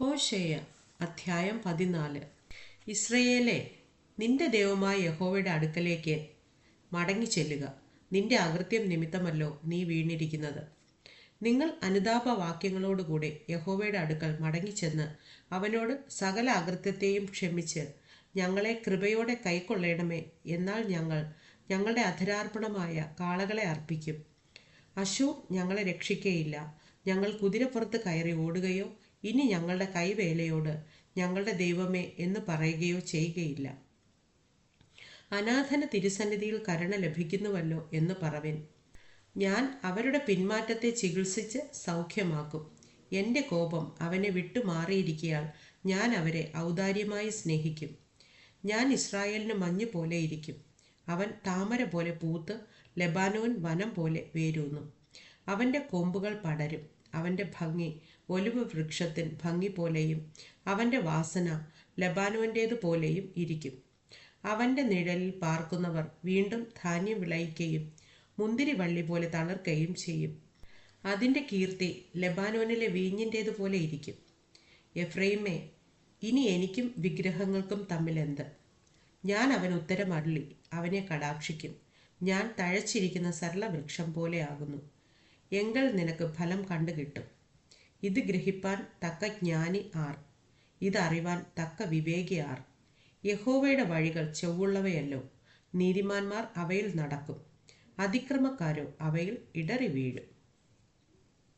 ഹോശേയ അധ്യായം പതിനാല്. ഇസ്രയേലെ നിന്റെ ദൈവമായ യഹോവയുടെ അടുക്കലേക്ക് മടങ്ങി ചെല്ലുക നിന്റെ അകൃത്യം നിമിത്തമല്ലോ നീ വീണിരിക്കുന്നത്. നിങ്ങൾ അനുതാപ വാക്യങ്ങളോടുകൂടെ യഹോവയുടെ അടുക്കൽ മടങ്ങിച്ചെന്ന് അവനോട് സകല അകൃത്യത്തെയും ക്ഷമിച്ച് ഞങ്ങളെ കൃപയോടെ കൈക്കൊള്ളണമേ എന്നാൽ ഞങ്ങൾ ഞങ്ങളുടെ അധരാർപ്പണമായ കാളകളെ അർപ്പിക്കും. അശു ഞങ്ങളെ രക്ഷിക്കയില്ല. ഞങ്ങൾ കുതിരപ്പുറത്ത് കയറി ഓടുകയോ ഇനി ഞങ്ങളുടെ കൈവേലയോട് ഞങ്ങളുടെ ദൈവമേ എന്ന് പറയുകയോ ചെയ്യുകയില്ല. അനാഥന തിരുസന്നിധിയിൽ കരുണ ലഭിക്കുന്നുവല്ലോ എന്ന് പറവിൻ. ഞാൻ അവരുടെ പിന്മാറ്റത്തെ ചികിത്സിച്ച് സൗഖ്യമാക്കും. എന്റെ കോപം അവനെ വിട്ടുമാറിയിരിക്കയാൽ ഞാൻ അവരെ ഔദാര്യമായി സ്നേഹിക്കും. ഞാൻ ഇസ്രായേലിന് മഞ്ഞ് പോലെ ഇരിക്കും. അവൻ താമര പോലെ പൂത്ത് ലെബാനോൻ വനം പോലെ വേരൂന്നു. അവന്റെ കൊമ്പുകൾ പടരും. അവന്റെ ഭംഗി ഒലിവ് വൃക്ഷത്തിൻ ഭംഗി പോലെയും അവന്റെ വാസന ലബാനോന്റേത് പോലെയും ഇരിക്കും. അവന്റെ നിഴലിൽ പാർക്കുന്നവർ വീണ്ടും ധാന്യം വിളയിക്കുകയും മുന്തിരിവള്ളി പോലെ തളർക്കുകയും ചെയ്യും. അതിന്റെ കീർത്തി ലബാനോനിലെ വീഞ്ഞിന്റേതുപോലെ ഇരിക്കും. എഫ്രൈമേ ഇനി എനിക്കും വിഗ്രഹങ്ങൾക്കും തമ്മിലെന്ത്? ഞാൻ അവൻ ഉത്തരമരുളി അവനെ കടാക്ഷിക്കും. ഞാൻ തഴച്ചിരിക്കുന്ന സരളവൃക്ഷം പോലെയാകുന്നു എങ്കിൽ നിനക്ക് ഫലം കണ്ടു കിട്ടും. ഇത് ഗ്രഹിപ്പാൻ തക്ക ജ്ഞാനി ആർ. ഇതറിവാൻ തക്ക വിവേകി ആർ. യഹോവയുടെ വഴികൾ ചൊവ്വുള്ളവയല്ലോ. നീതിമാന്മാർ അവയിൽ നടക്കും. അതിക്രമക്കാരോ അവയിൽ ഇടറി വീഴും